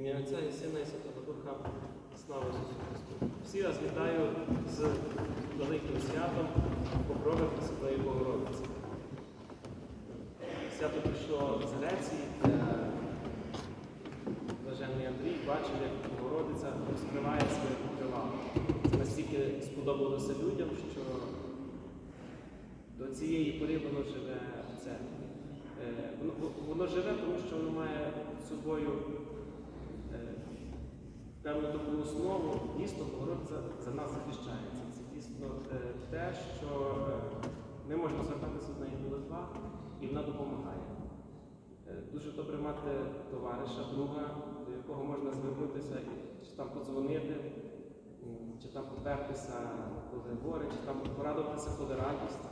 ім'я Отця і Сина і Святого Духа. Слава Ісусу Христу. Всі вас вітаю з великим святом Покрови Пресвятої Богородиці. Свято прийшло з Греції, де Блаженний Андрій бачив, як Богородиця розкриває своє покривало. Це настільки сподобалося людям, що до цієї пори воно живе в церкві. Е, Воно, живе, тому що воно має собою певну таку основу, дійсно Богородиця за нас захищається. Це дійсно е, те, що е, ми можемо звертатися до неї в молитвах, і вона допомагає. Е, Дуже добре мати товариша, друга, до якого можна звернутися, чи там подзвонити, чи там попертися, коли горе, чи там порадуватися, коли радість.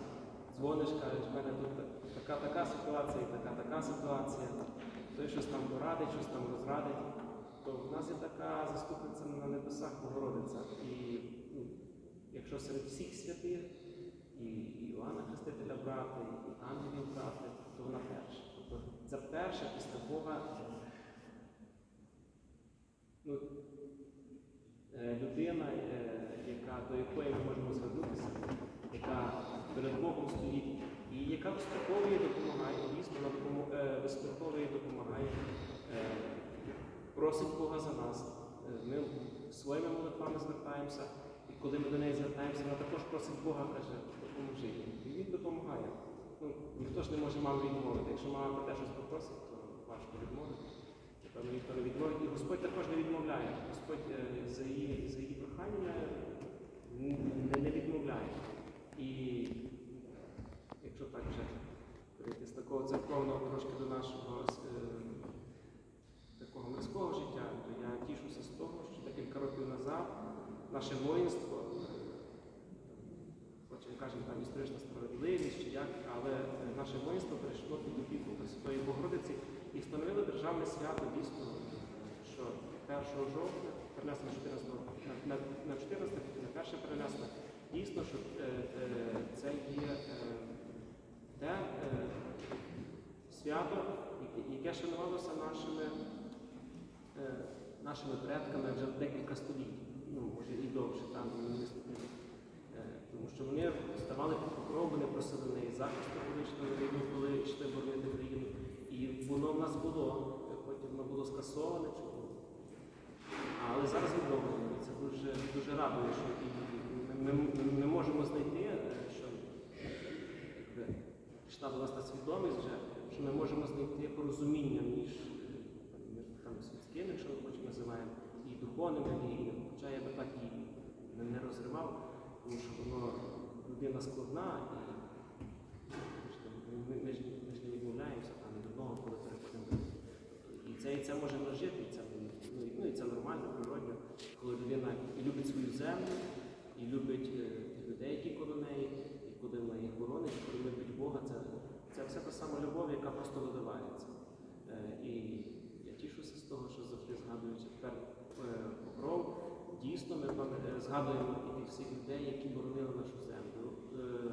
Дзвониш, кажеш, в мене тут така така ситуація і така така ситуація. Той щось там порадить, щось там розрадить. То в нас є така заступниця на небесах Богородиця. І ну, якщо серед всіх святих, і, і Іоанна Хрестителя брати, і ангелів брати, то вона перша. Тобто це перша після Бога ну, е, людина, е, яка, до якої ми можемо звернутися, яка перед Богом стоїть, і яка їй допомагає, дійсно вона е, їй допомагає, просить Бога за нас. Е, Ми своїми молитвами звертаємося, і коли ми до неї звертаємося, вона також просить Бога, каже, допоможи їй. І він допомагає. Ну, ніхто ж не може мамі відмовити. Якщо мама про те щось попросить, то важко відмовити. Напевно, ніхто не відмовить. І Господь також не відмовляє. Господь е, за її, за її проханнями не, не відмовляє. І якщо так вже перейти з такого церковного трошки до нашого е, життя, то я тішуся з того, що декілька років назад наше воїнство, хоч і кажемо там історична справедливість чи як, але е, наше воїнство перейшло під опіку Пресвятої Богородиці і встановили державне свято дійсно, що 1 жовтня, на 14, на, на, на 14, на перше перенесли. Дійсно, що це є е, те е, свято, яке- шанувалося нашими, нашими предками вже декілька століть, ну, може і довше, там не століть. Е, Тому що вони ставали під покров, вони просили неї захисту величного рівня, коли йшли боронити країну. І воно в нас було, е, потім воно було скасоване. Але зараз відновлено. Це дуже, дуже радує, що ми, ми, ми можемо знайти, е, що якби, до нас та свідомість вже, що ми можемо знайти порозуміння е, між там, світськими, якщо ми називаємо, і духовними, і, хоча я би так і не, розривав, тому що воно людина складна, і ми, ми, ми ж не відмовляємося там від одного, коли переходимо. І це, і це може нажити, і це, ну, ну, і це нормально, природньо, коли людина і любить свою землю, і любить е, тих людей, які коло неї, і коли вона їх боронить, коли любить Бога, це, це все та сама любов, яка просто виливається. Е, І я тішуся з того, що завжди згадуючи тепер е, покров, дійсно ми е, згадуємо і тих всіх людей, які боронили нашу землю. Е,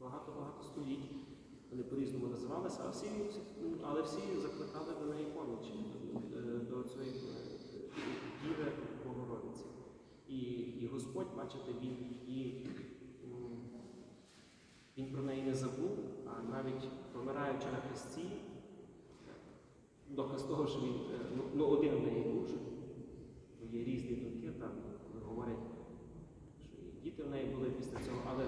Багато-багато століть. Вони по-різному називалися, а всі, але всі закликали до неї помічі, е, до цієї е, Діви Богородиці. І, і Господь, бачите, він її, він про неї не забув, а навіть помираючи на хресті, доказ того, що він е, ну, ну, один в неї був, бо є різні думки, там, говорять, що і діти в неї були після цього, але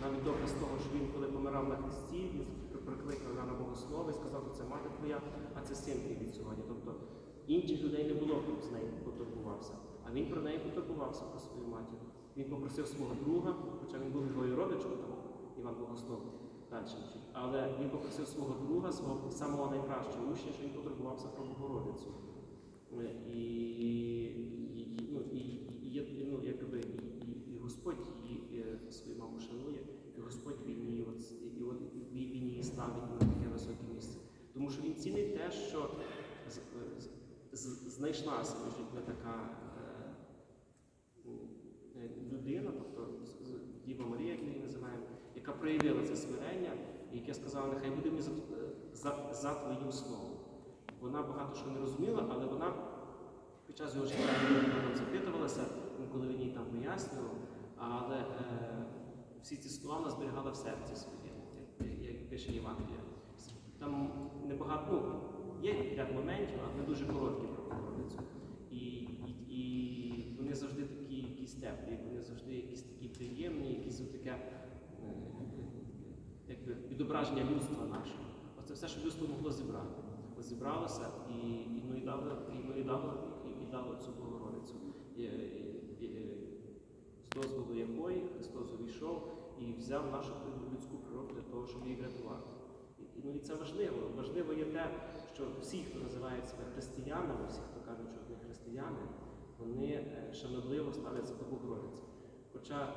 навіть доказ того, що він, коли помирав на хресті, він прикликав Івана Богослова і сказав, що це мати твоя, а це син твій від сьогодні. Тобто інших людей не було, хто з нею потурбувався. А він про неї потурбувався про свою матір. Він попросив свого друга, хоча він був його родичем, там, Іван Богослов далі. Але він попросив свого друга, свого самого найкращого учня, що він потурбувався про Богородицю. Е, І, і, ну, і, і, ну, якби, і, і, Господь її е, свою маму шанує, і Господь він її, от, і от, він, її ставить на таке високе місце. Тому що він цінить те, що з, з, з, знайшлася між людьми така е, людина, тобто Діва Марія, як ми її називаємо, яка проявила це смирення, і яке сказала, нехай буде мені за, за, за твоїм словом. Вона багато що не розуміла, але вона під час його життя запитувалася, інколи він їй там пояснював, але е, всі ці слова вона зберігала в серці своєму, як, пише Євангелія. Там небагато, ну, є ряд моментів, але дуже короткі про Богородицю. І, і, і вони завжди такі якісь теплі, вони завжди якісь такі приємні, якісь таке якби відображення людства нашого. Оце все, що людство могло зібрати. От зібралося і, і, ну, і дало, і, і дало, і, і дало цю Богородицю. І, і, і, з дозволу якої Христос увійшов і взяв нашу людську природу для того, щоб її врятувати. І, і, ну, і це важливо. Важливо є те, що всі, хто називає себе християнами, всі, хто кажуть, що вони християни, вони е, шанобливо ставляться до Богородиці. Хоча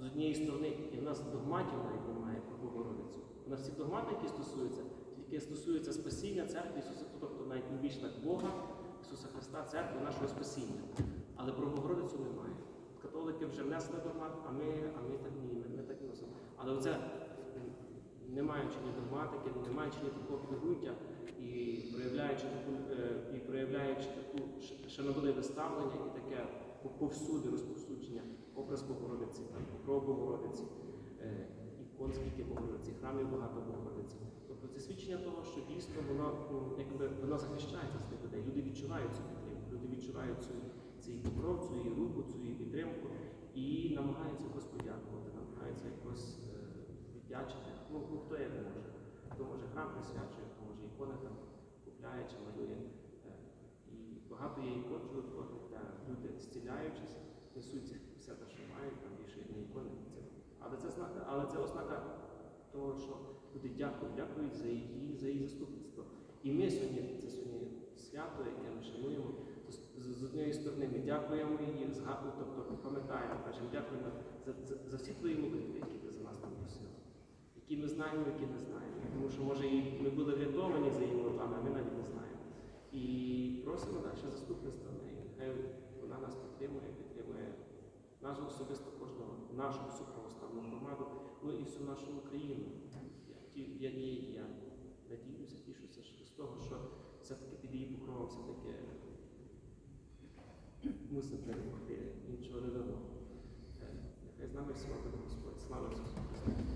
з однієї сторони і в нас догматів навіть немає про Богородицю. У нас всі догмати, які стосуються, тільки стосуються спасіння церкви Ісуса, тобто навіть не більше так Бога, Ісуса Христа, церкви, нашого спасіння. Але про Богородицю немає. Католики вже внесли догмат, а ми, а ми так ні, ми, ми так не носимо. Але оце не маючи ні догматики, не маючи ні такого підґрунтя і проявляючи таку, е, і проявляючи таку шанобливе ставлення і таке повсюди розповсюдження образ Богородиці, про Богородиці, е, ікон скільки Богородиці, храмів багато Богородиці. Тобто це свідчення того, що дійсно воно м, якби воно захищається з тих людей. Люди відчувають цю підтримку, люди відчувають цю, цей покров, цю її руку, цю її підтримку і намагаються якось подякувати, намагаються якось е, віддячити. Ну, ну хто як може. Хто може храм присвячує, хто може ікони там купляє чи малює. Е, І багато є ікон де люди, зціляючись, несуть все те, що мають, там вішають на ікони. Але, це, зна- але це ознака того, що люди дякують, дякують за її, за її заступництво. І ми сьогодні, це сьогодні свято, яке ми шануємо, з, однієї сторони ми дякуємо її, згадуємо, тобто пам'ятаємо, кажемо, дякуємо за, за, за всі твої молитви, які ти за нас там просила. Які ми знаємо, які не знаємо. Тому що, може, і ми були врятовані за її молитвами, а ми навіть не знаємо. І просимо далі заступництва неї. Вона нас підтримує, підтримує нашу особисто кожного, нашу всю православну громаду, ну і всю нашу Україну. Я, ті- я, надіюся, тішуся з того, що все-таки під її покровом все-таки мусимо перемогти іншого не дано. Нехай з нами буде Господь. Слава Ісусу Христу!